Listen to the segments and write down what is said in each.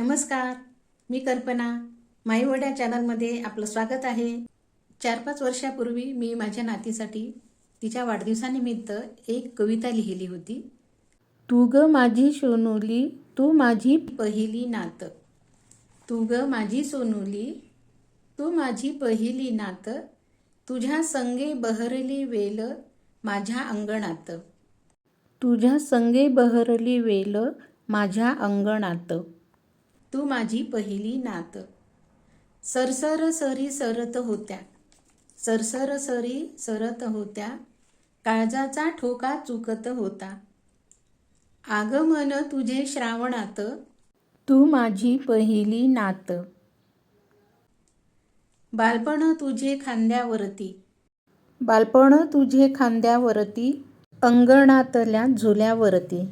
नमस्कार मी कल्पना. माईवड्या चॅनलमध्ये आपलं स्वागत आहे. चार पाच वर्षापूर्वी मी माझ्या नातीसाठी तिच्या वाढदिवसानिमित्त एक कविता लिहिली होती. तू ग माझी सोनुली तू माझी पहिली नात. तू ग माझी सोनुली तू माझी पहिली नात. तुझ्या संगे बहरली वेल माझ्या अंगणात. तुझ्या संगे बहरली वेल माझ्या अंगणात. तू माझी पहिली नात. सरसर सरी सरत होत्या. सरसर सरी सरत होत्या. काळजाचा ठोका चुकत होता. आगमन तुझे श्रावणात. तू माझी पहिली नात. बालपण तुझे खांद्यावरती. बालपण तुझे खांद्यावरती. अंगणातल्या झुल्यावरती.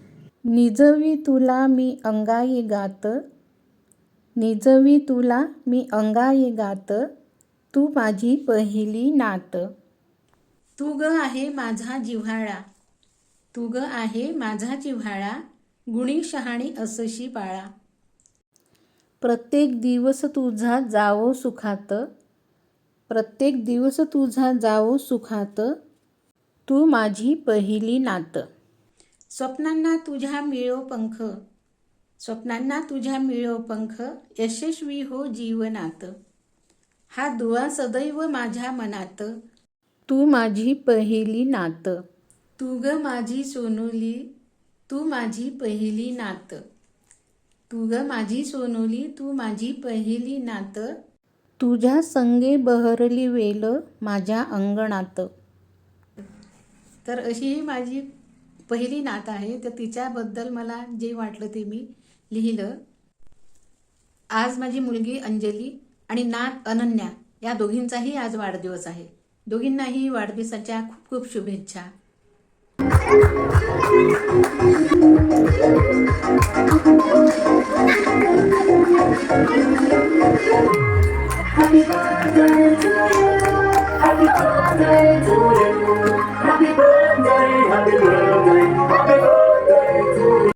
निजवी तुला मी अंगाई गात. निजवी तुला मी अंगाई गात तू माझी पहिली नात. तू ग आहे माझा जिव्हाळा तू ग आहे माझा जिव्हाळा गुणी शहाणी असशी बाळा. प्रत्येक दिवस तुझा जावो सुखात प्रत्येक दिवस तुझा जावो सुखात तू माझी पहिली नात. स्वप्नांना तुझ्या मिळो पंख स्वप्नांना तुझ्या मिळो पंख यशस्वी हो जीवनात. हा दुवा सदैव माझ्या मनात. तू माझी पहिली नात. तू ग माझी सोनुली तू माझी पहिली नात. तू ग माझी सोनुली तू माझी पहिली नात. तुझ्या संगे बहरली वेल माझ्या अंगणात. तर अशी ही माझी पहिली नात आहे तर तिच्याबद्दल मला जे वाटलं ते मी लिहिलं आज माझी मुलगी अंजली आणि नात अनन्या या दोघींचाही आज वाढदिवस आहे दोघींनाही वाढदिवसाच्या खूप खूप शुभेच्छा Happy birthday to you. Happy birthday to you.